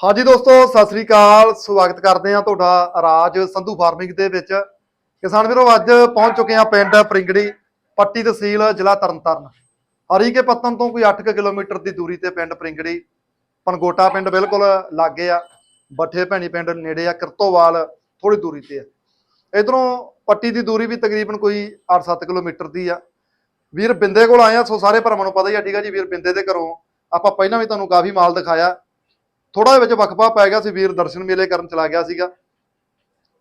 ਹਾਂਜੀ ਦੋਸਤੋ, ਸਤਿ ਸ੍ਰੀ ਅਕਾਲ। ਸਵਾਗਤ ਕਰਦੇ ਹਾਂ ਤੁਹਾਡਾ ਰਾਜ ਸੰਧੂ ਫਾਰਮਿੰਗ ਦੇ ਵਿੱਚ। ਕਿਸਾਨ ਵੀਰੋ, ਅੱਜ ਪਹੁੰਚ ਚੁੱਕੇ ਹਾਂ ਪਿੰਡ ਪ੍ਰਿੰਗੜੀ, ਪੱਟੀ ਤਹਿਸੀਲ ਜ਼ਿਲ੍ਹਾ ਤਰਨਤਾਰਨ। ਹਰੀਕੇ ਪੱਤਨ ਤੋਂ ਕੋਈ 8 ਕਿਲੋਮੀਟਰ ਦੀ ਦੂਰੀ ਤੇ ਪਿੰਡ ਪ੍ਰਿੰਗੜੀ ਪਨਗੋਟਾ ਪਿੰਡ ਬਿਲਕੁਲ ਲਾਗੇ ਆ। ਬੱਠੇ ਭੈਣੀ ਪਿੰਡ ਨੇੜੇ ਆ, ਕਿਰਤੋਵਾਲ ਥੋੜੀ ਦੂਰੀ ਤੇ ਆ। ਇਧਰੋਂ ਪੱਟੀ ਦੀ ਦੂਰੀ ਵੀ ਤਕਰੀਬਨ ਕੋਈ 8-7 ਕਿਲੋਮੀਟਰ ਦੀ ਆ। ਵੀਰ ਬਿੰਦੇ ਕੋਲ ਆਏ ਆ, ਸੋ ਸਾਰੇ ਭਰਾਵਾਂ ਨੂੰ ਪਤਾ ਹੀ ਆ, ਠੀਕ ਆ ਜੀ, ਵੀਰ ਬਿੰਦੇ ਦੇ ਘਰੋਂ ਆਪਾਂ ਪਹਿਲਾਂ ਵੀ ਤੁਹਾਨੂੰ ਕਾਫੀ ਮਾਲ ਦਿਖਾਇਆ। ਥੋੜਾ ਜਿਹਾ ਵਿੱਚ ਵਕਫਾ ਪੈ ਗਿਆ ਸੀ, ਵੀਰ ਦਰਸ਼ਨ ਮੇਲੇ ਕਰਨ ਚਲਾ ਗਿਆ ਸੀਗਾ,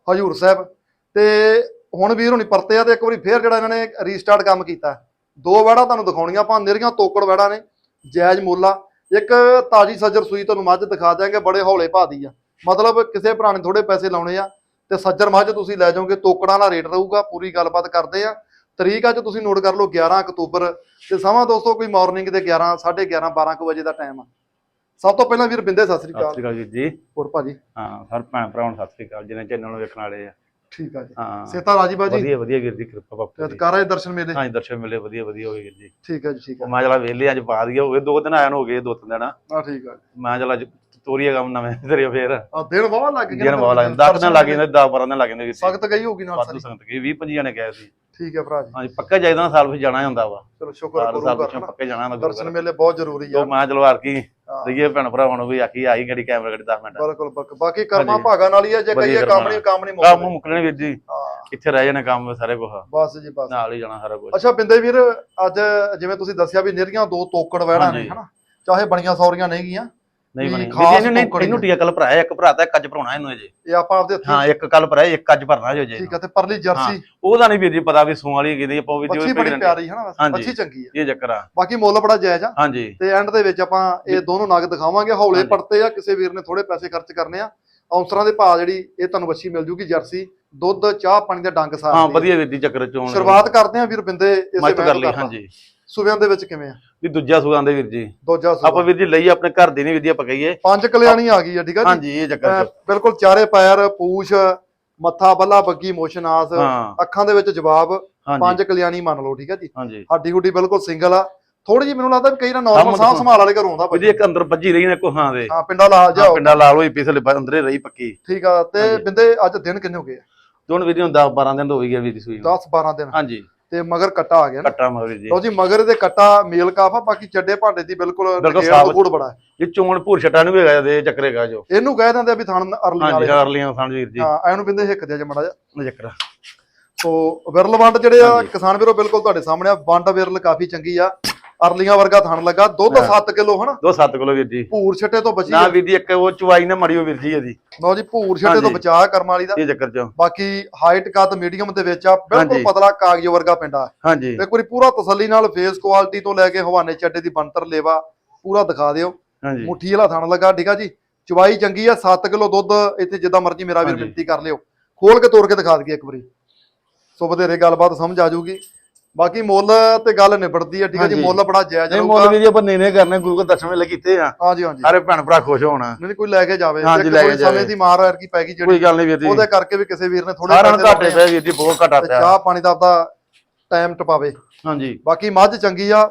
ਹਜੂਰ ਸਾਹਿਬ। ਤੇ ਹੁਣ ਵੀਰ ਹੁਣੀ ਪਰਤੇ ਆ ਤੇ ਇੱਕ ਵਾਰੀ ਫੇਰ ਜਿਹੜਾ ਇਹਨਾਂ ਨੇ ਰੀਸਟਾਰਟ ਕੰਮ ਕੀਤਾ। ਦੋ ਵੜਾ ਤੁਹਾਨੂੰ ਦਿਖਾਉਣੀਆਂ ਆਪਾਂ ਨਿਰੀਆਂ ਤੋਕੜ ਵੜਾ ਨੇ, ਜਾਇਜ਼ ਮੁੱਲ। ਇੱਕ ਤਾਜੀ ਸੱਜਰ ਸੂਈ ਤੁਹਾਨੂੰ ਮੱਝ ਦਿਖਾ ਦਿਆਂਗੇ, ਬੜੇ ਹੌਲੇ ਭਾਅ ਦੀ ਆ। ਮਤਲਬ ਕਿਸੇ ਭਰਾ ਨੇ ਥੋੜੇ ਪੈਸੇ ਲਾਉਣੇ ਆ, ਤੇ ਸੱਜਰ ਮੱਝ ਤੁਸੀਂ ਲੈ ਜਾਓਗੇ, ਤੋਕੜਾਂ ਦਾ ਰੇਟ ਰਹੂਗਾ, ਪੂਰੀ ਗੱਲਬਾਤ ਕਰਦੇ ਆ। ਤਰੀਕ ਅੱਜ ਤੁਸੀਂ ਨੋਟ ਕਰ ਲਓ 11 ਅਕਤੂਬਰ, ਤੇ ਸਮਾਂ ਦੋਸਤੋ ਕੋਈ ਮਾਰਨਿੰਗ ਦੇ 11 11:30 12 ਕੁ ਵਜੇ ਦਾ ਟਾਈਮ ਆ। ਸਭ ਤੋਂ ਪਹਿਲਾਂ ਵੀਰ ਬਿੰਦੇ ਸਤਿ ਸ੍ਰੀ ਸਤਿ ਅਕਾਲ ਸ਼੍ਰੀ ਅਕਾਲ ਵੀਰ ਜੀ। ਹੋਰ ਭਾਜੀ? ਹਾਂ ਹਰ ਭੈਣ ਭਰਾਵਾਂ ਨੂੰ ਸਤਿ ਸ਼੍ਰੀ ਅਕਾਲ ਜਿਹਨੇ ਚੈਨਲ ਨੂੰ ਵੇਖਣ ਵਾਲੇ ਆ। ਠੀਕ ਆ ਜੀ। ਹਾਂ। ਸੇਤਾ ਰਾਜੀ ਬਾਜੀ? ਵਧੀਆ ਵਧੀਆ ਵੀਰ ਜੀ ਕਿਰਪਾ ਬਾਪੂ ਦੀ ਅਧਿਕਾਰਾਂ ਦੇ ਦਰਸ਼ਨ ਮੇਲੇ? ਹਾਂ ਜੀ, ਦਰਸ਼ਨ ਮਿਲੇ ਵਧੀਆ ਵਧੀਆ ਹੋਏ ਵੀਰ ਜੀ। ਠੀਕ ਹੈ ਜੀ ਠੀਕ ਉਹ ਹੈ ਮੈਂ ਚਲਾ ਵੇਲੇ ਅੱਜ ਪਾ ਦਈਆ ਹੋਵੇ ਦੋ ਦਿਨ ਆਇਆ ਨੂੰ ਹੋ ਗਏ ਦੋ ਤਿੰਨ ਦਿਨ। ਆ ਠੀਕ ਆ। ਮੈਂ ਚਲਾ ਤੋਰੀਆ ਕੰਮ ਨਵੇਂ ਤੇਰੇ ਫੇਰ। ਆ ਦਿਨ ਬਹੁਤ ਲੱਗ ਗਏ ਜਨ ਬਹੁਤ ਲੱਗ 10 ਦਿਨ ਲੱਗ ਜਾਂਦੇ 10 12 ਦਿਨ ਲੱਗ ਜਾਂਦੇ ਵੀਰ ਜੀ। ਸਖਤ ਗਈ ਹੋਗੀ ਨਾਲ ਵਾਧੂ ਸਾਰੀ। ਸੰਗਤ ਗਈ 20 25 ਜਣੇ ਗਏ ਸੀ। ਠੀਕ ਹੈ ਭਰਾ ਜੀ। ਹਾਂ ਜੀ ਪੱਕਾ ਜਾਈਦਾ ਨਾ ਸਾਲ ਵਿੱਚ ਜਾਣਾ ਹੀ ਹੁੰਦਾ ਵਾ। ਚਲੋ ਸ਼ੁਕਰ ਸਾਲ ਕਰੋ ਸਾਲ ਪਿੱਛੋਂ ਪੱਕੇ ਜਾਣਾ ਹੁੰਦਾ ਦਰਸ਼ਨ ਮੇਲੇ ਬਹੁਤ ਜ਼ਰੂਰੀ ਆ। ਉਹ ਮੈਂ ਚਲੋ ਆਰ ਕੀ ਦਈਏ ਭੈਣ ਭਰਾਵਾਂ ਨੂੰ ਵੀ ਆਖੀ ਆਈ ਗੜੀ ਕੈਮਰਾ ਗੜੀ 10 ਮਿੰਟ। ਬਿਲਕੁਲ ਬਿਲਕੁਲ। ਬਾਕੀ ਕਰਮਾ ਹਾਂਜੀ। ਭਾਗਾ ਨਾਲ ਹੀ ਆ ਜੇ ਕਹੀਏ ਕੰਮ ਨਹੀਂ ਕੰਮ ਨਹੀਂ ਕੰਮ ਮੁੱਕਦੇ। ਮੁੱਕਣੇ ਵੀਰ ਜੀ। ਇੱਥੇ ਰਹਿ ਜਾਣੇ ਕੰਮ ਸਾਰੇ ਕੁਛ। ਬਸ ਜੀ ਬਸ। ਨਾਲ ਹੀ ਜਾਣਾ ਸਾਰਾ ਕੁਝ ਅੱਛਾ ਬਿੰਦੇ ਵੀਰ ਅੱਜ ਜਿਵੇਂ ਤੁਸੀਂ ਦੱਸਿਆ ਵੀ ਨਿਰੀਆਂ ਦੋ ਤੋਕੜ ਵਹਿਣਾ ਨੇ ਹਾਂਜੀ। ਹਨਾ? ਚਾਹੇ ਬਣੀਆਂ ਸੌਰੀਆਂ ਨਹੀਂ ਗੀਆਂ ਨਹੀਂ ਬਣੀ। ਖਾਸ ਇਹਨੂੰ ਨਹੀਂ ਇਹਨੂੰ ਟੀਆ ਕੱਲ ਭਰਾਇਆ ਇੱਕ ਭਰਾ ਤਾਂ ਇੱਕ ਅੱਜ ਭਰਾਉਣਾ ਇਹਨੂੰ ਅਜੇ। ਇਹ ਆਪਾਂ ਆਪਦੇ ਹੱਥੀਂ ਹਾਂ ਇੱਕ ਕੱਲ ਭਰਾਇਆ ਇੱਕ ਅੱਜ ਭਰਨਾ ਜੋ ਜੇ ਠੀਕ ਹੈ ਤੇ ਪਰਲੀ ਜਰਸੀ। ਉਹਦਾ ਨਹੀਂ ਵੀਰ ਜੀ ਪਤਾ ਵੀ ਸੂਣ ਵਾਲੀ ਕਿਹਦੀ ਆਪਾਂ ਵੀ ਅੱਛੀ ਬੜੀ ਪਿਆਰੀ ਵੈਸੇ ਹਾਂਜੀ। ਅੱਛੀ ਚੰਗੀ ਆ। ਇਹ ਚੱਕਰ ਆ। ਬਾਕੀ ਮੁੱਲ ਬੜਾ ਜਾਇਜ਼ ਆ। ਹਾਂਜੀ। ਤੇ ਐਂਡ ਦੇ ਵਿੱਚ ਆਪਾਂ ਇਹ ਦੋਨੋਂ ਨਗ ਦਿਖਾਵਾਂਗੇ ਹੌਲੇ। ਪੜਤੇ ਆ ਕਿਸੇ ਵੀਰ ਨੇ ਥੋੜੇ ਪੈਸੇ ਖਰਚ ਕਰਨੇ ਆ। ਔਂਸਰਾਂ ਦੇ ਭਾਅ ਜਿਹੜੀ ਇਹ ਤੁਹਾਨੂੰ ਵੱਛੀ ਮਿਲ ਜੂਗੀ ਜਰਸੀ ਦੁੱਧ ਚਾਹ ਪਾਣੀ ਦਾ ਡੰਗ ਸਾਰ ਹਾਂ ਵਧੀਆ ਵੀਰ ਜੀ ਚੱਕਰ ਚੋਣ। ਸ਼ੁਰੂਆਤ ਕਰਦੇ ਆ ਵੀਰ ਬਿੰਦੇ ਇਸੇ ਮੱਤ ਕਰ ਲਈ ਹਾਂਜੀ। ਸੂਬਿਆਂ ਦੇ ਵਿੱਚ ਕਿਵੇਂ ਆ? ਵੀ ਦੂਜਾ ਸੁਗਾਂ ਦੇ ਵੀਰ ਜੀ। ਦੂਜਾ ਆਪਾਂ ਸੂਬਾ ਵੀਰ ਜੀ ਲਈ ਆਪਣੇ ਘਰ ਦੀ ਨਹੀਂ ਵੀਰ ਜੀ ਆਪਾਂ ਕਹੀਏ। ਪੰਜ ਕਲਿਆਣੀ ਆ ਗਈ ਆ ਠੀਕ ਆ ਜੀ? ਹਾਂਜੀ ਇਹ ਚੱਕਰ ਬਿਲਕੁਲ ਚਾਰੇ ਪੈਰ ਪੂਛ ਮੱਥਾ ਬੱਲਾ ਬੱਗੀ ਮੋਸ਼ਨਾਸ ਅੱਖਾਂ ਦੇ ਵਿੱਚ ਜਵਾਬ ਪੰਜ ਕਲਿਆਣੀ ਮੰਨ ਲਓ ਠੀਕ ਆ ਜੀ? ਹੱਡੀ ਹੁੱਡੀ ਬਿਲਕੁਲ ਸਿੰਗਲ ਆ। ਥੋੜੀ ਜਿਹੀ ਮੈਨੂੰ ਲੱਗਦਾ ਵੀ ਕਈ ਨਾ ਨਾਰਮਲ ਸਾਹ ਸੰਭਾਲ ਵਾਲੇ ਘਰੋਂ ਆਉਂਦਾ ਜੀ ਇੱਕ ਅੰਦਰ ਭੱਜੀ ਰਹੀ ਨੇ ਕੋਹਾਂ ਦੇ। ਹਾਂ ਪਿੰਡਾ ਲਾ ਹਾਂ, ਜਾਓ। ਪਿੰਡਾ ਲਾਲ ਹੋਈ ਪਿਛਲੇ ਅੰਦਰੇ ਰਹੀ ਪੱਕੀ। ਠੀਕ ਆ ਤੇ। ਬਿੰਦੇ ਅੱਜ ਦਿਨ ਕਿੰਨੇ ਹੋ ਗਏ ਦੋਨ ਵੀਰ ਜੀ ਨੂੰ 10 12 ਦਿਨ ਹੋ ਆ ਵੀਰ ਜੀ ਸੂਈ ਨੂੰ। 10 12 ਦਿਨ। ਹਾਂਜੀ। ਤੇ ਮਗਰ ਕੱਟਾ ਆ ਗਿਆ ਨਾ। ਕੱਟਾ ਮਗਰ ਜੀ। ਲਓ ਜੀ ਮਗਰ ਦੇ ਕੱਟਾ ਮੇਲ ਕਾਫਾ ਬਾਕੀ ਚੱਡੇ ਭਾਂਡੇ ਦੀ ਬਿਲਕੁਲ। ਗੁੜ ਬੜਾ ਹੈ। ਇਹ ਚੋਣ ਭੂਰ ਛਟਾ ਨੂੰ ਹੈਗਾ ਦੇ ਚੱਕਰੇਗਾ ਜੋ। ਇਹਨੂੰ ਕਹਿ ਦਿੰਦੇ ਆ ਵੀ ਥਣ ਅਰਲੀ ਹਾਂਜੀ ਵਾਲੇ। ਹਾਰਲੀਆਂ ਸਾਨ ਵੀਰ ਜੀ। ਹਾਂ ਐਨੂੰ ਬਿੰਦੇ ਹਿੱਕ ਦੇ ਜਾ ਇਹ ਚੱਕਰ ਸੋ ਵਿਰਲ ਵੰਡ ਜਿਹੜੇ ਆ। ਕਿਸਾਨ ਵੀਰੋ ਬਿਲਕੁਲ ਤੁਹਾਡੇ ਸਾਹਮਣੇ ਆ। ਵੰਡ ਵਿਰਲ ਕਾਫੀ ਚੰਗੀ ਆ। ਅਰਲੀਆਂ ਵਰਗਾ ਥਣ ਲੱਗਾ। ਦੁੱਧ ਹਾਂ। 7 ਕਿਲੋ ਹਨਾ? ਦੋ 7 ਕਿਲੋ ਵੀਰ ਜੀ। ਭੂਰ ਛੱਟੇ ਤੋਂ ਬਚੀ ਨਾ। ਵੀਰ ਜੀ ਇੱਕ ਉਹ ਚੁਵਾਈ ਨਾ ਮੜਿਓ ਵੀਰ ਜੀ ਇਹਦੀ। ਲਓ ਜੀ ਭੂਰ ਛੱਟੇ ਤੋਂ। ਬਚਾ ਕਰਮ ਵਾਲੀ ਦਾ। ਇਹ ਚੱਕਰ ਚ। ਬਾਕੀ ਹਾਈਟ ਕੱਦ ਮੀਡੀਅਮ ਦੇ ਵਿੱਚ ਆ। ਬਿਲਕੁਲ। ਪਤਲਾ ਕਾਗਜ਼ ਵਰਗਾ ਪਿੰਡਾ ਹਾਂਜੀ। ਇੱਕ ਵਾਰੀ ਪੂਰਾ ਤਸੱਲੀ ਨਾਲ ਫੇਸ ਕੁਆਲਿਟੀ ਤੋਂ ਲੈ ਕੇ ਹਵਾਨੇ ਚੱਡੇ ਦੀ ਬੰਤਰ ਲੇਵਾ ਪੂਰਾ ਦਿਖਾ ਦਿਓ। ਹਾਂਜੀ। ਮੁੱਠੀ ਵਾਲਾ ਥਣ ਲੱਗਾ ਠੀਕ ਆ ਜੀ? ਚਵਾਈ ਚੰਗੀ ਆ 7 ਕਿਲੋ ਦੁੱਧ ਇੱਥੇ ਜਿੱਦਾਂ ਮਰਜ਼ੀ ਮੇਰਾ ਵੀਰ। ਮਿੰਤੀ ਕਰ ਲਿਓ। ਖੋਲ ਕੇ ਤੋੜ ਕੇ ਦਿਖਾ ਦਈਏ ਇੱਕ ਵਾਰੀ। ਸੋ ਵਧੇਰੇ ਗੱਲਬਾਤ ਸਮਝ ਆ ਜਾਊਗੀ। ਬਾਕੀ ਮੁੱਲ ਤੇ ਗੱਲ ਨਿਬੜਦੀ ਆ ਠੀਕ ਆ ਜੀ। ਮੁੱਲ ਬੜਾ ਜਾਇਜ਼ ਨਹੀਂ ਮੁੱਲ ਵੀਰ ਜੀ ਆਪਾਂ ਨੇਨੇ ਕਰਨੇ ਗੁਰੂ ਕੋ ਦਰਸ਼ਨ ਵੇਲੇ ਕੀਤੇ ਆ। ਹਾਂਜੀ ਹਾਂਜੀ। ਸਾਰੇ ਭੈਣ ਭਰਾ ਖੁਸ਼ ਹੋਣਾ। ਨਹੀਂ ਕੋਈ ਲੈ ਕੇ ਜਾਵੇ। ਹਾਂਜੀ, ਲੈ ਕੇ ਸਮੇਂ। ਦੀ ਮਾਰ ਐਰ ਕੀ ਪੈ ਗਈ ਜਿਹੜੀ ਕੋਈ ਗੱਲ ਨਹੀਂ ਵੀਰ ਜੀ। ਉਹਦੇ ਕਰਕੇ ਵੀ ਕਿਸੇ ਵੀਰ ਨੇ ਥੋੜੇ ਸਾਰਿਆਂ ਨੂੰ ਘਾਟੇ ਪਏ ਵੀਰ ਜੀ ਬਹੁਤ ਘਟਾ ਪਿਆ। ਚਾਹ ਪਾਣੀ ਦਾ ਆਪਦਾ ਟਾਈਮ ਟਪਾਵੇ। ਹਾਂਜੀ। ਬਾਕੀ ਮੱਝ ਚੰਗੀ ਆ।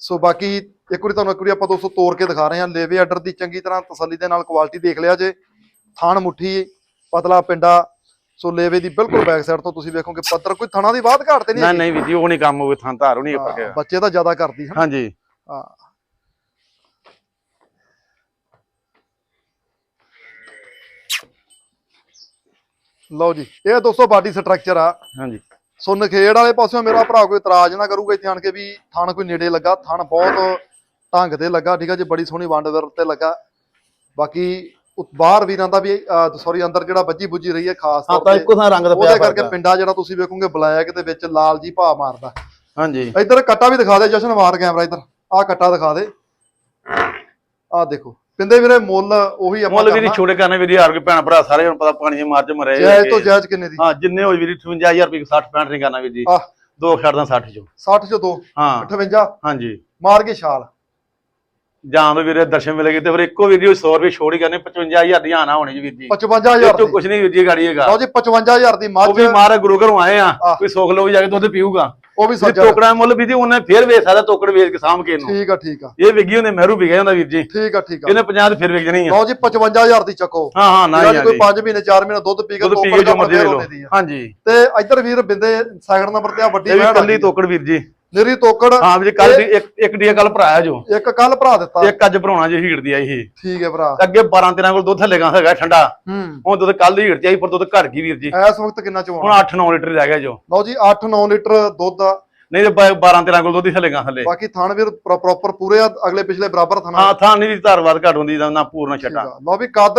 ਸੋ ਬਾਕੀ ਇੱਕ ਵਾਰੀ ਤੁਹਾਨੂੰ ਇੱਕ ਵਾਰੀ ਆਪਾਂ ਦੋਸਤੋ ਤੋੜ ਕੇ ਦਿਖਾ ਰਹੇ ਹਾਂ। ਲੇਵੇ ਆਰਡਰ ਦੀ ਚੰਗੀ ਤਰ੍ਹਾਂ ਤਸੱਲੀ ਦੇ ਨਾਲ ਕੁਆਲਿਟੀ ਦੇਖ ਲਿਆ ਜੇ। ਥਣ ਮੁੱਠੀ ਪਤਲਾ ਪਿੰਡਾ ਸੋ ਲੇਵੇ ਦੀ ਬਿਲਕੁਲ ਬੈਕ ਸਾਈਡ ਤੋਂ ਤੁਸੀਂ ਵੇਖੋਗੇ ਪੱਤਰ ਕੋਈ ਥਣਾ ਦੀ ਬਾਤ ਘਾਟ ਤੇ ਨਹੀਂ ਨਹੀਂ। ਨਹੀਂ ਵੀਰ ਜੀ ਉਹ ਨਹੀਂ ਕੰਮ ਹੋਵੇ ਥਾਂ ਧਾਰ ਨਹੀਂ ਉੱਪਰ ਹਾਂ, ਗਿਆ ਬੱਚੇ ਤਾਂ ਜ਼ਿਆਦਾ ਕਰਦੀ ਹੈ ਹਾਂਜੀ। ਹਾਂ। ਲਓ ਜੀ ਇਹ ਦੋਸਤੋ ਬਾਡੀ ਸਟਰਕਚਰ ਆ। ਹਾਂਜੀ। ਸੋ ਨਖੇੜ ਵਾਲੇ ਪਾਸਿਓਂ ਮੇਰਾ ਭਰਾ ਕੋਈ ਇਤਰਾਜ਼ ਨਾ ਕਰੂਗਾ ਇੱਥੇ ਆਣ ਕੇ ਵੀ ਥਣ ਕੋਈ ਨੇੜੇ ਲੱਗਾ ਥਣ ਬਹੁਤ ਢੰਗ ਤੇ ਲੱਗਾ ਠੀਕ ਆ ਜੀ ਬੜੀ ਸੋਹਣੀ ਵੰਡ ਵਿਰ ਤੇ ਲੱਗਾ। ਬਾਕੀ ਬਾਹਰ ਵੀਰਾਂ ਦਾ ਵੀ ਸੌਰੀ ਅੰਦਰ ਜਿਹੜਾ ਬੱਜੀ ਬੁੱਜੀ ਰਹੀ ਹੈ ਖਾਸ ਤੌਰ ਤਾਂ ਤੇ। ਇੱਕੋ ਥਾਂ ਰੰਗ ਦਾ ਉਹਦੇ ਪਿਆ ਕਰਕੇ। ਪਿੰਡਾ ਜਿਹੜਾ ਤੁਸੀਂ ਵੇਖੋਗੇ ਬਲੈਕ ਦੇ ਵਿੱਚ ਲਾਲ ਜੀ ਭਾ ਮਾਰਦਾ। ਹਾਂਜੀ। ਇੱਧਰ ਕੱਟਾ ਵੀ ਦਿਖਾ ਦੇ ਜਸ਼ਨ ਮਾਰ ਕੈਮਰਾ ਇੱਧਰ। ਆਹ ਕੱਟਾ ਦਿਖਾ ਦੇ। ਆਹ ਦੇਖੋ। ਪਿੰਦੇ ਵੀਰੇ ਮੁੱਲ ਉਹੀ ਆਪਾਂ ਮੁੱਲ ਵੀਰ ਛੋਟੇ ਕਰਨੇ ਵੀਰ ਕੇ ਭੈਣ ਭਰਾ ਸਾਰੇ ਹੁਣ ਪਤਾ ਪਾਣੀ ਦੀ ਮਾਰ ਚ ਮਰੇ ਜਾਇਜ਼ ਤੋਂ ਜਾਇਜ਼ ਕਿੰਨੇ ਦੀ? ਹਾਂ ਜਿੰਨੇ ਹੋਏ ਵੀਰ ਜੀ 58000 ਰੁਪਏ 60 65 ਨਹੀਂ ਕਰਨਾ ਵੀਰ ਜੀ। ਆਹ। ਦੋ ਛੱਡਦਾ 60 ਚੋਂ। 60 ਚੋਂ 2 ਹਾਂ। 58 ਹਾਂਜੀ। ਮਾਰ ਕੇ ਛਾਲ। ਜਾਂ ਤਾਂ ਵੀਰੇ ਦਰਸ਼ਨ ਮਿਲੇਗੇ ਤੇ ਫਿਰ ਇੱਕੋ ਵੀਰ ਜੀ 100 ਰੁਪਏ ਛੋੜ ਹੀ ਕਰਨੇ 55000 ਦੀ ਆਣਾ ਹੋਣੀ ਜੀ ਵੀਰ ਜੀ। 55000 ਇਹ ਤੋਂ ਦੀ। ਕੁਝ ਨਹੀਂ ਵੀਰ ਜੀ ਗਾੜੀ ਹੈਗਾ। ਲਓ ਜੀ 55000 ਦੀ ਮੱਝ। ਉਹ ਵੀ ਮਾਰੇ ਗੁਰੂ ਘਰੋਂ ਆਏ ਆ। ਕੋਈ ਸੁੱਖ ਲੋ ਜਾ ਕੇ ਦੁੱਧ ਪੀਊਗਾ। ਉਹ ਵੀ ਜੇ ਸੱਜਣ। ਟੋਕੜਾ ਮੁੱਲ ਵੀ ਜੀ ਉਹਨੇ ਫੇਰ ਵੇਚ ਸਕਦਾ ਟੋਕੜ ਵੇਚ ਕੇ ਸਾਂਭ ਕੇ ਇਹਨੂੰ। ਠੀਕ ਆ ਠੀਕ ਆ। ਇਹ ਵਿਗੀ ਉਹਨੇ ਮਹਿਰੂ ਵਿਗਿਆ ਹੁੰਦਾ ਵੀਰ ਜੀ। ਠੀਕ ਆ ਠੀਕ ਆ। ਇਹਨੇ 50 ਤੇ ਫਿਰ ਵਿਕ ਜਣੀ ਆ। ਲਓ ਜੀ 55000 ਦੀ ਚੱਕੋ। ਹਾਂ ਹਾਂ ਨਾ ਜੀ ਕੋਈ 5 ਮਹੀਨੇ 4 ਮਹੀਨੇ ਦੁੱਧ ਪੀ ਕੇ ਦੁੱਧ ਪੀ ਕੇ ਜੋ ਮਰਜ਼ੀ ਲੈ ਲਓ। ਹਾਂਜੀ ਤੇ ਇੱਧਰ ਵੀਰ ਬਿੰਦੇ ਸੈਕਿੰਡ ਨੰਬਰ ਤੇ ਆ ਵੱਡੀ ਵੈੜ ਕੱਲੀ ਤੋਕੜ ਵੀਰ ਜੀ। ਨਿਰੀ ਤੋਕੜ ਹਾਂ ਵੀਰ ਕੱਲ ਦੀ ਇੱਕ ਇੱਕ ਡੀ ਕੱਲ ਭਰਾਇਆ ਜੋ। ਇੱਕ ਕੱਲ ਭਰਾ ਦਿੱਤਾ। ਇੱਕ ਅੱਜ ਭਰਾਉਣਾ ਜੀ ਹੀੜ ਦੀ ਆਈ ਸੀ ਠੀਕ ਹੈ ਭਰਾ। ਅੱਗੇ 12 13 ਕੋਲ ਦੁੱਧ ਥੱਲੇ ਗਾ ਹੈਗਾ ਠੰਡਾ। ਹੂੰ। ਹੁਣ ਦੁੱਧ ਕੱਲ ਦੀ ਹੀੜ ਚ ਆਈ ਪਰ ਦੁੱਧ ਘਟ ਗਈ ਵੀਰ ਜੀ? ਇਸ ਵਕਤ ਕਿੰਨਾ ਹੁਣ ਚੋਣਾ 8 9 ਲੀਟਰ ਰਹਿ ਗਿਆ ਜੋ। ਲਓ ਜੀ 8-9 ਲੀਟਰ ਦੁੱਧ ਨਹੀਂ ਤੇ 12 13 ਕੋਲ ਦੁੱਧ ਹੀ ਥੱਲੇ ਗਾ ਥੱਲੇ। ਬਾਕੀ ਥਣ ਵੀਰ ਪ੍ਰੋਪਰ ਪੂਰੇ ਅਗਲੇ ਪਿਛਲੇ ਬਰਾਬਰ ਥਣਾ ਹਾਂ ਥਾਂ ਨਹੀਂ ਵੀ ਧਾਰਵਾਦ ਘਟ ਹੁੰਦੀ ਦਾ ਨਾ ਪੂਰਨਾ ਛੱਟਾ। ਲਓ ਵੀ ਕੱਦ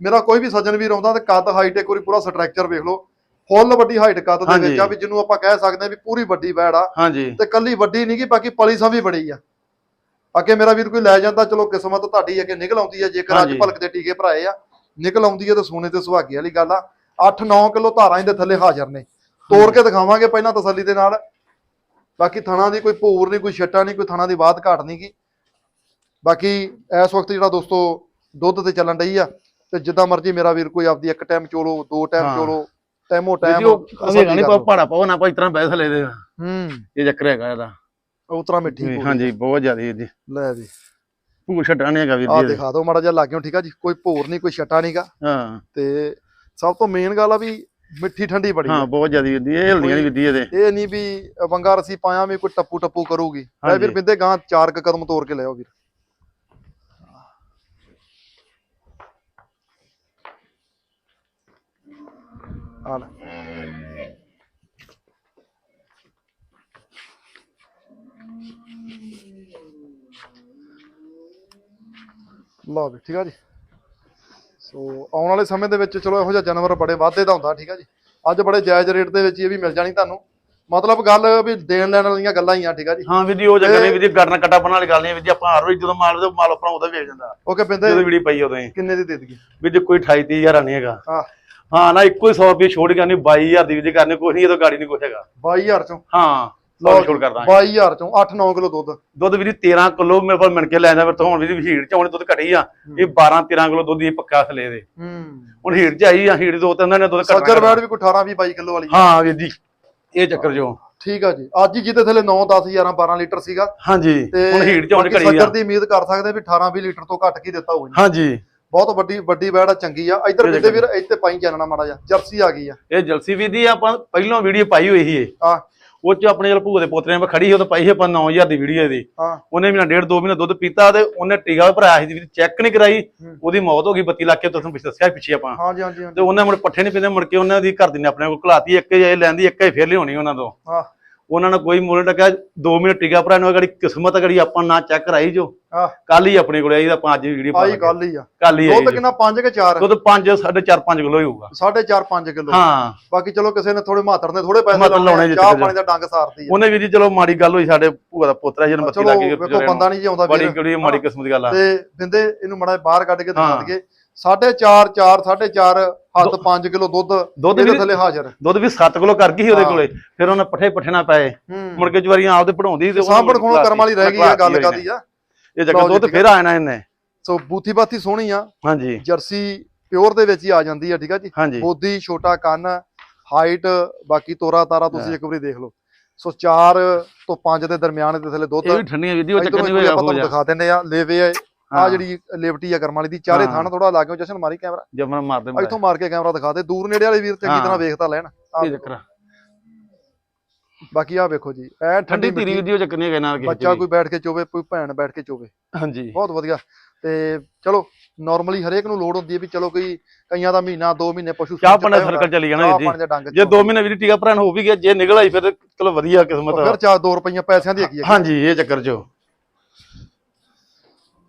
ਮੇਰਾ ਕੋਈ ਵੀ ਸੱਜਣ ਵੀਰ ਆਉਂਦਾ ਤੇ ਕੱਦ ਹਾਈਟ ਇੱਕ ਵਾਰੀ ਪੂਰਾ ਸਟਰਕਚਰ ਵੇਖ ਲਓ। ਫੁੱਲ ਵੱਡੀ ਹਾਈਟ ਕੱਦ ਦੇ। ਵਿੱਚ ਆ ਵੀ ਜਿਹਨੂੰ ਆਪਾਂ ਕਹਿ ਸਕਦੇ ਆ ਵੀ ਪੂਰੀ ਵੱਡੀ ਵੈੜ ਆ। ਹਾਂਜੀ। ਤੇ ਕੱਲੀ ਵੱਡੀ ਨਹੀਂ ਗੀ ਬਾਕੀ ਪਲੀ ਸਾਂ ਵੀ ਬੜੀ ਆ। ਅੱਗੇ ਮੇਰਾ ਵੀਰ ਕੋਈ ਲੈ ਜਾਂਦਾ ਚਲੋ ਕਿਸਮਤ ਤੁਹਾਡੀ ਅੱਗੇ ਨਿਕਲ ਆਉਂਦੀ ਆ ਜੇਕਰ ਅੱਜ। ਭਲਕ ਦੇ ਟੀਕੇ ਭਰਾਏ ਆ ਨਿਕਲ ਆਉਂਦੀ ਆ ਤੇ ਸੋਨੇ ਤੇ ਸੁਹਾਗੇ ਵਾਲੀ ਗੱਲ ਆ। 8-9 ਕਿਲੋ ਧਾਰਾਂ ਇਹਦੇ ਥੱਲੇ ਹਾਜ਼ਰ ਨੇ। ਤੋੜ ਕੇ ਦਿਖਾਵਾਂਗੇ ਪਹਿਲਾਂ ਤਸੱਲੀ ਦੇ ਨਾਲ। ਬਾਕੀ ਥਣਾ ਦੀ ਕੋਈ ਭੂਰ ਨਹੀਂ ਕੋਈ ਛੱਟਾ ਨਹੀਂ ਕੋਈ ਥਣਾ ਦੀ ਬਾਤ ਘਾਟ ਨਹੀਂ ਗੀ। ਬਾਕੀ ਇਸ ਵਕਤ ਜਿਹੜਾ ਦੋਸਤੋ ਦੁੱਧ ਤੇ ਚੱਲਣ ਡਈ ਆ ਤੇ ਜਿੱਦਾਂ ਮਰਜ਼ੀ ਮੇਰਾ ਵੀਰ ਕੋਈ ਆਪਦੀ ਇੱਕ ਟਾਈਮ ਚੋਲੋ ਦੋ ਟਾਈਮ। ਚੋਲੋ ਟਾਈਮੋ ਟਾਈਮ ਉਹ ਅਵੇਗਾ ਨਹੀਂ ਪਹਾੜਾ ਪਾਓ ਨਾ ਕੋਈ ਤਰ੍ਹਾਂ ਥੱਲੇ ਦੇ ਹੂੰ। ਇਹ ਚੱਕਰ ਹੈਗਾ ਇਹਦਾ। ਉਤਰਾ ਮਿੱਠੀ। ਹਾਂਜੀ ਬਹੁਤ ਜ਼ਿਆਦਾ ਜੀ। ਲੈ ਜੀ ਭੂ ਛੱਟਾ ਨਹੀਂ ਹੈਗਾ ਵੀਰ ਆ ਜੀ। ਦਿਖਾ ਦਿਓ ਮਾੜਾ ਜਿਹਾ ਲਾਗਿਓ ਠੀਕ ਆ ਜੀ? ਕੋਈ ਭੋਰ ਨਹੀਂ ਕੋਈ ਛਟਾ ਨਹੀਂਗਾ ਹਾਂ। ਤੇ ਸਭ ਤੋਂ ਮੇਨ ਗੱਲ ਆ ਵੀ ਮਿੱਠੀ ਠੰਡੀ ਬੜੀ ਹਾਂ। ਬਹੁਤ ਜ਼ਿਆਦਾ ਜੀ ਇਹ ਹਿਲਦੀਆਂ ਵੀਰ ਜੀ ਇਹਦੇ ਇਹ ਨਹੀਂ ਵੀ ਵੰਗਾ ਰਸੀ ਪਾਇਆ ਵੀ ਕੋਈ ਟੱਪੂ ਟੱਪੂ ਕਰੂਗੀ ਐ। ਵੀਰ ਬਿੰਦੇ ਗਾਂ ਚਾਰ ਕੁ ਕਦਮ ਤੋੜ ਕੇ ਲਿਆਓ ਵੀਰ। ਆ ਲੈ ਲਓ ਵੀ ਠੀਕ ਆ ਜੀ। ਸੋ ਆਉਣ ਵਾਲੇ ਸਮੇਂ ਦੇ ਵਿੱਚ ਚਲੋ ਇਹੋ ਜਿਹਾ ਜਾਨਵਰ ਬੜੇ ਵਾਧੇ ਦਾ ਹੁੰਦਾ ਠੀਕ ਆ ਜੀ। ਅੱਜ ਬੜੇ ਜਾਇਜ਼ ਰੇਟ ਦੇ ਵਿੱਚ ਇਹ ਵੀ ਮਿਲ ਜਾਣੀ ਤੁਹਾਨੂੰ। ਮਤਲਬ ਗੱਲ ਵੀ ਦੇਣ ਲੈਣ ਵਾਲੀਆਂ ਗੱਲਾਂ ਹੀ ਆ ਠੀਕ ਆ ਜੀ। ਹਾਂ ਵੀਰ ਜੀ ਉਹ ਜਗ੍ਹਾ ਨਹੀਂ ਵੀਰ ਜੀ ਗੜਨ ਕੱਟਾ ਬਣਾ ਵਾਲੀ ਗੱਲ ਨਹੀਂ ਵੀਰ ਜੀ ਆਪਾਂ ਹਰ ਰੋਜ਼ ਜਦੋਂ ਮਾਲ ਦੇ ਮਾਲ ਆਪਣਾ ਉਹਦਾ ਵੇਚ ਜਾਂਦਾ ਓਕੇ ਬਿੰਦੇ ਜਦੋਂ ਵੀੜੀ ਪਈ ਉਦੋਂ ਹੀ। ਕਿੰਨੇ ਦੀ ਦੇ ਦਈਏ? ਵੀਰ ਜੀ ਕੋਈ 28 30000 ਨਹੀਂ ਹੈਗਾ। ਹਾਂ। ਹਾਂ ਨਾ ਇੱਕੋ ਹੀ 100 ਰੁਪਏ ਛੋੜ ਕਰਨੀ 22000 ਦੀ ਜੀ ਕਰਨੀ ਕੋਈ ਨਹੀਂ ਇਹ ਤਾਂ ਗਾੜੀ ਨਹੀਂ ਕੁਛ ਹੈਗਾ। 22000 ਚੋਂ? ਹਾਂ ਲਓ ਛੋੜ ਕਰਦਾ। 22000 ਚੋਂ 8-9 ਕਿਲੋ ਦੁੱਧ। ਦੁੱਧ ਵੀਰ ਜੀ 13 ਕਿਲੋ ਮੇਰੇ ਕੋਲ ਮਿਣ ਕੇ ਲੈ ਜਾਂਦਾ ਫਿਰ ਤੋਂ ਹੁਣ ਵੀਰ ਜੀ ਹੀੜ ਚ ਹੁਣ ਦੁੱਧ ਘਟੀ ਆ। ਇਹ 12 13 ਕਿਲੋ ਦੁੱਧ ਇਹ ਪੱਕਾ ਥਲੇ ਦੇ। ਹੂੰ। ਹੁਣ ਹੀੜ ਚ ਆਈ ਆ ਹੀੜ ਦੋ ਤਿੰਨ ਦਿਨ ਦੁੱਧ ਸੱਜਰ ਘਟਣਾ ਵੈੜ ਵੀ ਕੋਈ 18 20 22 ਕਿਲੋ ਵਾਲੀ ਹਾਂ ਵੀਰ ਜੀ ਇਹ ਚੱਕਰ ਜੋ ਠੀਕ ਆ ਜੀ। ਅੱਜ ਹੀ ਜਿਹਦੇ ਥੱਲੇ 9 10 11 12 ਲੀਟਰ ਸੀਗਾ। ਹਾਂਜੀ ਹੁਣ ਹੀੜ ਚ ਹੁਣ ਘੜੀ ਸੱਜਰ ਆ। ਦੀ ਉਮੀਦ ਕਰ ਸਕਦੇ ਵੀ 18 20 ਲੀਟਰ ਤੋਂ ਘੱਟ ਕੀ ਦਿੱਤਾ ਹੋਊ ਹਾਂਜੀ। ਬਹੁਤ ਵੱਡੀ ਵੱਡੀ ਵੈੜ ਆ ਚੰਗੀ ਆ। ਇੱਧਰ ਬਿੰਦੇ ਵੀਰ ਇੱਥੇ ਪਾਈ ਜਾਣਨਾ ਮਾੜਾ ਜਿਹਾ। ਜਰਸੀ ਆ ਗਈ ਆ। ਇਹ ਜਲਸੀ ਵੀ ਦੀ ਆਪਾਂ ਪਹਿਲਾਂ ਵੀਡੀਓ ਪਾਈ ਹੋਈ ਸੀ ਇਹ। ਆ ਉਹ ਚ ਆਪਣੇ ਜਲ ਭੂਆ ਦੇ ਪੋਤਰੇ ਨੇ ਖੜੀ ਉਹ ਤਾਂ ਪਾਈ ਸੀ ਆਪਾਂ 9000 ਦੀ ਵੀਡੀਓ ਇਹਦੀ। ਹਾਂ। ਉਹਨੇ ਮਹੀਨਾ ਡੇਢ ਦੋ ਮਹੀਨਾ ਦੁੱਧ ਪੀਤਾ ਤੇ ਉਹਨੇ ਟੀਕਾ ਭਰਾਇਆ ਸੀ ਚੈੱਕ ਨਹੀਂ ਕਰਾਈ। ਉਹਦੀ ਮੌਤ ਹੋ ਗਈ 32 ਲੱਖ ਕੇ ਤੁਹਾਨੂੰ ਪਿੱਛੇ ਦੱਸਿਆ ਪਿੱਛੇ ਆਪਾਂ। ਹਾਂਜੀ ਹਾਂਜੀ ਤੇ ਉਹਨੇ ਮੁੜ ਪੱਠੇ ਨਹੀਂ ਪੀਂਦੇ ਮੁੜ ਕੇ ਉਹਨਾਂ ਦੀ ਘਰ ਦੀ ਨੇ ਆਪਣੇ ਕੋਲ ਘਲਾਤੀ ਇੱਕ ਹੀ ਇਹ ਲੈਂਦੀ ਇੱਕ ਹੀ ਫੇਰ ਲਿਆਉਣੀ ਉਹਨਾਂ ਤੋਂ। ਹਾਂ। ਉਹਨਾਂ ਨੇ ਕੋਈ ਮੁੱਲ ਟਕਿਆ 2 ਮਹੀਨੇ ਟੀਕਾ ਭਰਾ ਨੂੰ ਅਗੜੀ ਕਿਸਮਤ ਅਗੜੀ ਆਪਾਂ ਨਾ ਚੈੱਕ ਕਰਾਈ ਜੋ। ਕੱਲ ਹੀ ਆਪਣੇ ਕੋਲ ਆਈ ਤਾਂ ਆਪਾਂ ਅੱਜ ਵੀਡੀਓ ਆਈ ਗੱਲ ਹੀ ਆ। ਕੱਲ ਹੀ ਦੁੱਧ ਕਿੰਨਾ 5 ਕਿ 4 ਦੁੱਧ 5 4.5 5 ਕਿਲੋ ਹੀ ਹੋਊਗਾ। 4.5 5 ਕਿਲੋ। ਹਾਂ। ਬਾਕੀ ਚਲੋ ਕਿਸੇ ਨੇ ਥੋੜੇ ਮਾਤਰ ਨੇ ਥੋੜੇ ਪੈਸੇ ਲਾਉਣੇ ਚਾਹ। ਪਾਣੀ ਦਾ ਡੰਗ ਸਾਰਤੀ ਆ। ਉਹਨੇ ਵੀ ਜੀ ਚਲੋ ਮਾੜੀ ਗੱਲ ਹੋਈ ਸਾਡੇ ਭੂਆ ਦਾ ਪੋਤਰਾ ਜਿਹਨੂੰ ਬੱਤੀ ਚਲੋ ਲੱਗ ਗਈ ਵੇਖੋ ਬੰਦਾ ਨਹੀਂ ਜਿਉਂਦਾ ਬੜੀ ਕਿਹੜੀ ਮਾੜੀ ਕਿਸਮਤ ਦੀ ਗੱਲ ਆ। ਤੇ ਬਿੰਦੇ ਇਹਨੂੰ ਮੜਾ ਬਾਹਰ ਕੱਢ ਕੇ ਦਿਖਾ। ਦਈਏ। 4.5 4 4.5 ਹੱਥ 5 ਕਿਲੋ ਦੁੱਧ ਦੁੱਧ ਵੀ ਥੱਲੇ ਹਾਜ਼ਰ। ਦੁੱਧ ਵੀ 7 ਕਿਲੋ ਕਰ ਗਈ ਸੀ ਉਹਦੇ। ਕੋਲੇ। ਫਿਰ ਉਹਨੇ ਪੱਠੇ ਪੱਠੇ ਨਾ ਪਏ। ਮੁੜ ਕੇ ਜਵਾਰੀਆਂ ਆਪਦੇ ਪੜਾਉਂਦੀ ਤੇ ਸਾਂਭਣ ਖੋਣੋਂ ਕਰਮ ਵਾਲੀ ਰਹਿ ਗਈ ਆ ਗੱਲ ਕਾਦੀ ਆ? ਇਹ ਜਗ੍ਹਾ ਲਓ ਜੀ, ਦੁੱਧ ਫਿਰ ਆ ਜਾਣਾ ਇਹਨੇ। ਸੋ ਬੂਥੀ ਬਾਥੀ ਸੋਹਣੀ ਆ। ਹਾਂਜੀ। ਜਰਸੀ ਪਿਓਰ ਦੇ ਵਿੱਚ ਹੀ ਆ ਜਾਂਦੀ ਆ ਠੀਕ ਆ ਜੀ? ਬੋਦੀ ਛੋਟਾ ਕੰਨ ਹਾਈਟ ਬਾਕੀ ਤੋਰਾ ਤਾਰਾ ਤੁਸੀਂ। ਇੱਕ ਵਾਰੀ ਦੇਖ ਲਓ। ਸੋ 4 ਤੋਂ 5 ਦੇ ਦਰਮਿਆਨ ਦੇ ਥੱਲੇ ਦੁੱਧ ਇਹ ਵੀ ਠੰਡੀਆਂ ਇੱਕ ਵਾਰੀ ਹੋਇਆ ਹੋ ਜਾ ਦਿਖਾ ਦਿੰਨੇ ਆ ਲੇਵੇ ਆ ਹਾਂ। ਜਿਹੜੀ ਲਿਬਰਟੀ ਆ ਕਰਮ ਵਾਲੀ ਦੀ ਚਾਰੇ ਹਾਂ। ਥਣ ਥੋੜਾ ਲਾ ਕੇ ਜਸ਼ਨ ਮਾਰੀ ਕੈਮਰਾ ਜਮਨ ਮਾਰਦੇ ਇੱਥੋਂ ਮਾਰ ਕੇ ਕੈਮਰਾ ਦਿਖਾ ਦੇ ਦੂਰ ਨੇੜੇ ਵਾਲੇ ਵੀਰ ਚੰਗੀ ਹਾਂ। ਤਰ੍ਹਾਂ ਵੇਖ ਤਾਂ ਲੈਣ ਇਹ ਚੱਕਰ। ਬਾਕੀ ਆ ਵੇਖੋ ਜੀ ਐ ਠੰਡੀ ਧੀਰੀ ਉਹ ਚੱਕਰ ਨਹੀਂ ਹੈਗਾ ਨਾਲ ਕਿਸੇ ਬੱਚਾ ਦੀ। ਕੋਈ ਬੈਠ ਕੇ ਚੋਵੇ ਕੋਈ ਭੈਣ ਬੈਠ ਕੇ ਚੋਵੇ ਹਾਂਜੀ ਬਹੁਤ ਵਧੀਆ ਤੇ ਚਲੋ ਨਾਰਮਲੀ ਹਰੇਕ ਨੂੰ ਲੋੜ ਹੁੰਦੀ ਹੈ ਵੀ ਚਲੋ ਕੋਈ ਕਈਆਂ ਦਾ ਮਹੀਨਾ 2 ਮਹੀਨੇ ਪਸ਼ੂ ਚਾਹ ਚ ਪਾਣੀ ਸਰਕਲ ਚੱਲੀ ਜਾਣਾ ਚਾਹ ਜੀ ਦੇ ਜੇ 2 ਮਹੀਨੇ ਵੀਦੀ ਟੀਕਾ ਭਰਾਣ ਹੋ ਵੀ ਗਿਆ ਜੇ ਨਿਕਲ ਆਈ ਫਿਰ ਚਲੋ ਵਧੀਆ ਕਿਸਮਤ ਫਿਰ। ਚਾਰ 2 ਰੁਪਈਆ ਪੈਸਿਆਂ ਦੀ ਹੈਗੀ ਹੈ ਹਾਂਜੀ ਇਹ ਚੱਕਰ ਜੋ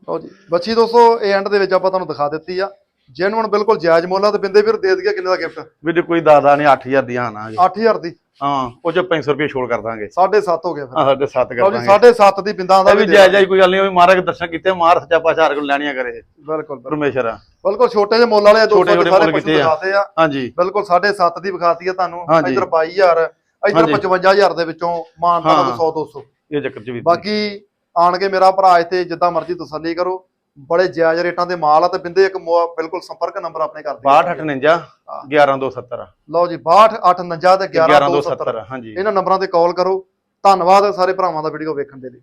ਲਓ ਜੀ। ਬੱਚੀ ਦੋਸਤੋ ਇਹ ਐਂਡ ਦੇ ਵਿੱਚ ਆਪਾਂ ਤੁਹਾਨੂੰ ਦਿਖਾ ਦਿੱਤੀ ਆ। ਜੈਨੂਨ ਬਿਲਕੁਲ ਜਾਇਜ਼ ਮੁੱਲ ਆ ਤੇ ਬਿੰਦੇ ਵੀਰ ਦੇ ਦਈਏ ਕਿੰਨੇ ਦਾ ਗਿਫਟ ਵੀਰ ਜੀ ਕੋਈ ਦਾਦਾ ਨਹੀਂ 8000 ਦੀਆਂ ਆਣਾ ਜੀ। 8000 ਦੀ। ਹਾਂ ਉਹ ਚ 500 ਰੁਪਏ ਛੋੜ ਕਰ ਦਾਂਗੇ। 7.5 ਹੋ ਗਿਆ ਫਿਰ। ਹਾਂ ਸਾਡੇ 7 ਲਓ ਕਰ ਜੀ ਦਾਂਗੇ। 7.5 ਦੀ ਬਿੰਦਾਂ ਦਾ ਵੀ ਜਾਇਜ਼ ਜਾਇਜ਼ ਕੋਈ ਗੱਲ ਨਹੀਂ ਉਹ ਮਹਾਰਾਜ ਦੇ ਦਰਸ਼ਨ ਕੀਤੇ ਮਾਰ ਸੱਚਾ ਪਾਤਸ਼ਾਹ ਹਰ ਕੋਲ ਲੈਣੀਆਂ ਕਰੇ। ਬਿਲਕੁਲ ਪਰਮੇਸ਼ਰ ਆ। ਬਿਲਕੁਲ ਛੋਟੇ ਜਿਹੇ ਮੁੱਲ ਵਾਲੇ ਦੋ ਦੇ ਛੋਟੇ ਸਾਰੇ ਪਸ਼ੂ। ਦਿਖਾਤੇ ਆ। ਹਾਂਜੀ। ਬਿਲਕੁਲ 7.5 ਦੀ ਵਿਖਾਤੀ ਆ ਤੁਹਾਨੂੰ। ਇਧਰ 22000 ਇਧਰ ਹਾਂਜੀ। 55000 ਦੇ ਵਿੱਚੋਂ ਮਾਨਤਾ ਦਾ ਹਾਂ। 100 200 ਇਹ ਚੱਕਰ ਚ ਵੀ ਬਾਕੀ ਆਣ ਕੇ ਮੇਰਾ ਭਰਾ ਇੱਥੇ ਜਿੱਦਾਂ ਮਰਜ਼ੀ ਤਸੱਲੀ ਕਰੋ। ਬੜੇ ਜਾਇਜ਼ ਰੇਟਾਂ ਦੇ ਮਾਲ ਆ ਤੇ ਬਿੰਦੇ ਇੱਕ ਬਿਲਕੁਲ ਸੰਪਰਕ ਨੰਬਰ ਆਪਣੇ ਕਰ ਦਿਓ 6259 11270 ਲਓ ਜੀ 62 849 ਤੇ 11270 11270 ਹਾਂਜੀ। ਇਹਨਾਂ ਨੰਬਰਾਂ ਤੇ ਕਾਲ ਕਰੋ। ਧੰਨਵਾਦ ਸਾਰੇ ਭਰਾਵਾਂ ਦਾ ਵੀਡੀਓ ਵੇਖਣ ਦੇ ਲਈ।